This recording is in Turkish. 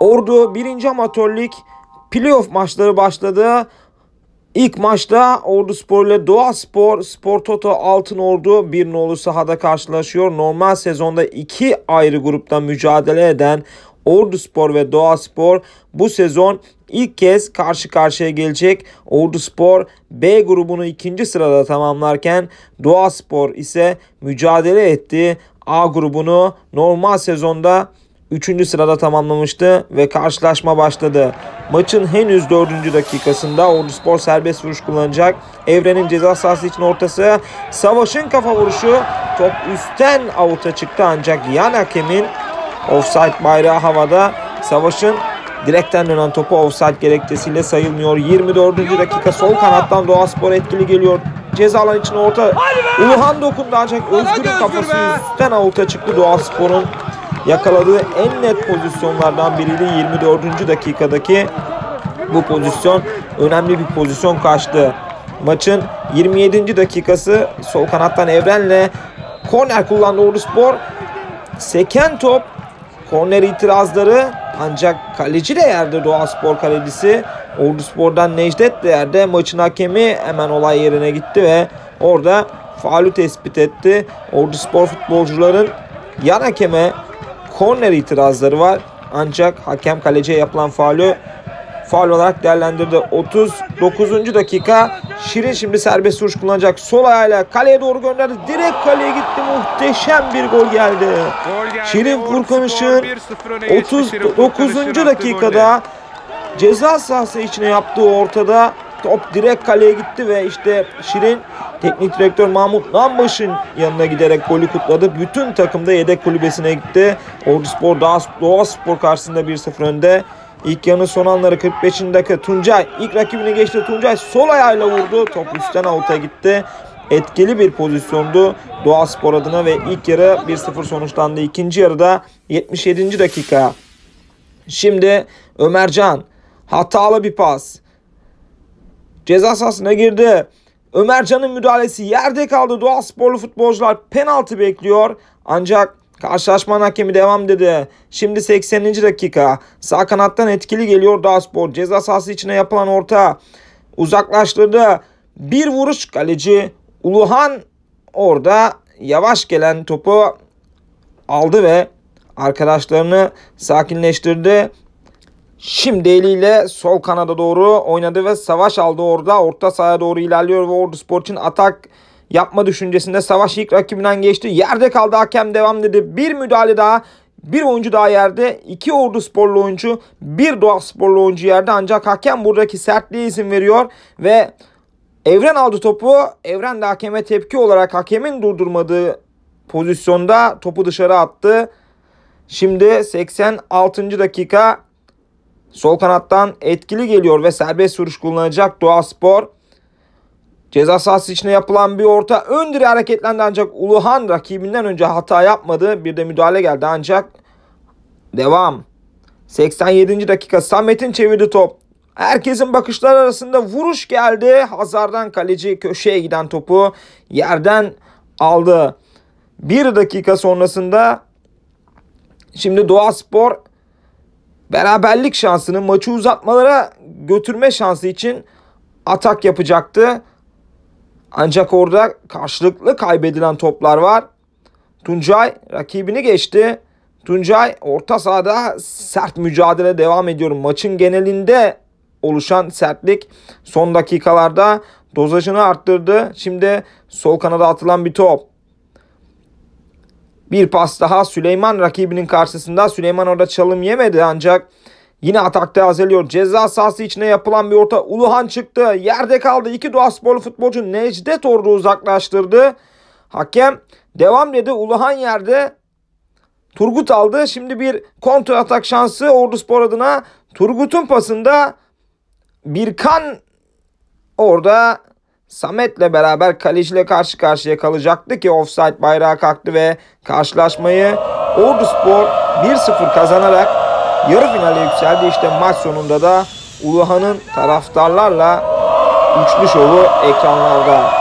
Ordu 1. Amatör Lig playoff maçları başladı. İlk maçta Ordu Spor ile Doğa Spor, Spor Toto Altın Ordu bir nolu sahada karşılaşıyor. Normal sezonda iki ayrı grupta mücadele eden Ordu Spor ve Doğa Spor bu sezon ilk kez karşı karşıya gelecek. Ordu Spor B grubunu ikinci sırada tamamlarken Doğa Spor ise mücadele etti. A grubunu normal sezonda 3. sırada tamamlamıştı ve karşılaşma başladı. Maçın henüz 4. dakikasında Ordu Spor serbest vuruş kullanacak. Evren'in ceza sahası için ortası. Savaş'ın kafa vuruşu top üstten avuta çıktı ancak yan hakemin offside bayrağı havada. Savaş'ın direkten dönen topu offside gerekçesiyle sayılmıyor. 24. dakika sol kanattan Doğa Spor etkili geliyor. Ceza alan için orta. Uluhan dokundu ancak Özgür'ün kafası üstten avuta çıktı Doğa Spor'un yakaladığı en net pozisyonlardan biriydi 24. dakikadaki bu pozisyon önemli bir pozisyon kaçtı. Maçın 27. dakikası sol kanattan Evren'le korner kullandı Ordu Spor. Seken top korner itirazları ancak kaleci de yerde Doğa Spor kalecisi. Ordu Spor'dan Necdet de yerde. Maçın hakemi hemen olay yerine gitti ve orada faulü tespit etti. Ordu Spor futbolcuların yan hakeme korner itirazları var. Ancak hakem kaleciye yapılan faulü faul olarak değerlendirdi. 39. dakika Şirin şimdi serbest vuruş kullanacak. Sol ayağıyla kaleye doğru gönderdi. Direkt kaleye gitti. Muhteşem bir gol geldi. Gol geldi. Şirin Furkan Işık'ın 1-0 öne geçti. Şirin Furkan 39. Işık'ın attığı dakikada ceza sahası içine yaptığı ortada top direkt kaleye gitti ve işte Şirin teknik direktör Mahmut Nambaş'ın yanına giderek golü kutladı. Bütün takım da yedek kulübesine gitti. Ordu Spor Doğa, Spor karşısında 1-0 önde. İlk yarının son anları 45. dakika Tuncay ilk rakibini geçti. Tuncay sol ayağıyla vurdu. Top üstten avuta gitti. Etkili bir pozisyondu Doğa Spor adına ve ilk yarı 1-0 sonuçlandı. İkinci yarıda 77. dakika. Şimdi Ömercan hatalı bir pas. Ceza sahasına girdi. Ömercan'ın müdahalesi yerde kaldı. Doğa sporlu futbolcular penaltı bekliyor. Ancak karşılaşmanın hakemi devam dedi. Şimdi 80. dakika. Sağ kanattan etkili geliyor Doğa Spor. Ceza sahası içine yapılan orta. Uzaklaştırdı. Bir vuruş kaleci Uluhan orada yavaş gelen topu aldı ve arkadaşlarını sakinleştirdi. Şimdi eliyle sol kanada doğru oynadı ve savaş aldı orada. Orta sahaya doğru ilerliyor ve Ordu Spor için atak yapma düşüncesinde savaş ilk rakibinden geçti. Yerde kaldı hakem devam dedi. Bir müdahale daha. Bir oyuncu daha yerde. iki Ordu Sporlu oyuncu. Bir Doğa Sporlu oyuncu yerde. Ancak hakem buradaki sertliğe izin veriyor. Ve Evren aldı topu. Evren de hakeme tepki olarak hakemin durdurmadığı pozisyonda topu dışarı attı. Şimdi 86. dakika Sol kanattan etkili geliyor ve serbest vuruş kullanacak Doğa Spor. Ceza sahası içine yapılan bir orta ön hareketlendi ancak Uluhan rakibinden önce hata yapmadı. Bir de müdahale geldi ancak devam. 87. dakika Samet'in çevirdi top. Herkesin bakışlar arasında vuruş geldi. Hazar'dan kaleci köşeye giden topu yerden aldı. Bir dakika sonrasında şimdi Doğa Spor beraberlik şansını maçı uzatmalara götürme şansı için atak yapacaktı. Ancak orada karşılıklı kaybedilen toplar var. Tuncay rakibini geçti. Tuncay orta sahada sert mücadele devam ediyor. Maçın genelinde oluşan sertlik son dakikalarda dozajını arttırdı. Şimdi sol kanada atılan bir top. Bir pas daha Süleyman rakibinin karşısında. Süleyman orada çalım yemedi ancak yine atakta azalıyor. Ceza sahası içine yapılan bir orta. Uluhan çıktı. Yerde kaldı. İki Doğa Sporlu futbolcu Necdet orada uzaklaştırdı. Hakem devam dedi. Uluhan yerde. Turgut aldı. Şimdi bir kontra atak şansı Ordu Spor adına. Turgut'un pasında Birkan orada Samet'le beraber kaleciyle karşı karşıya kalacaktı ki offside bayrağı kalktı ve karşılaşmayı Ordu Spor 1-0 kazanarak yarı finale yükseldi. İşte maç sonunda da Uluhan'ın taraftarlarla üçlü şovu ekranlarda.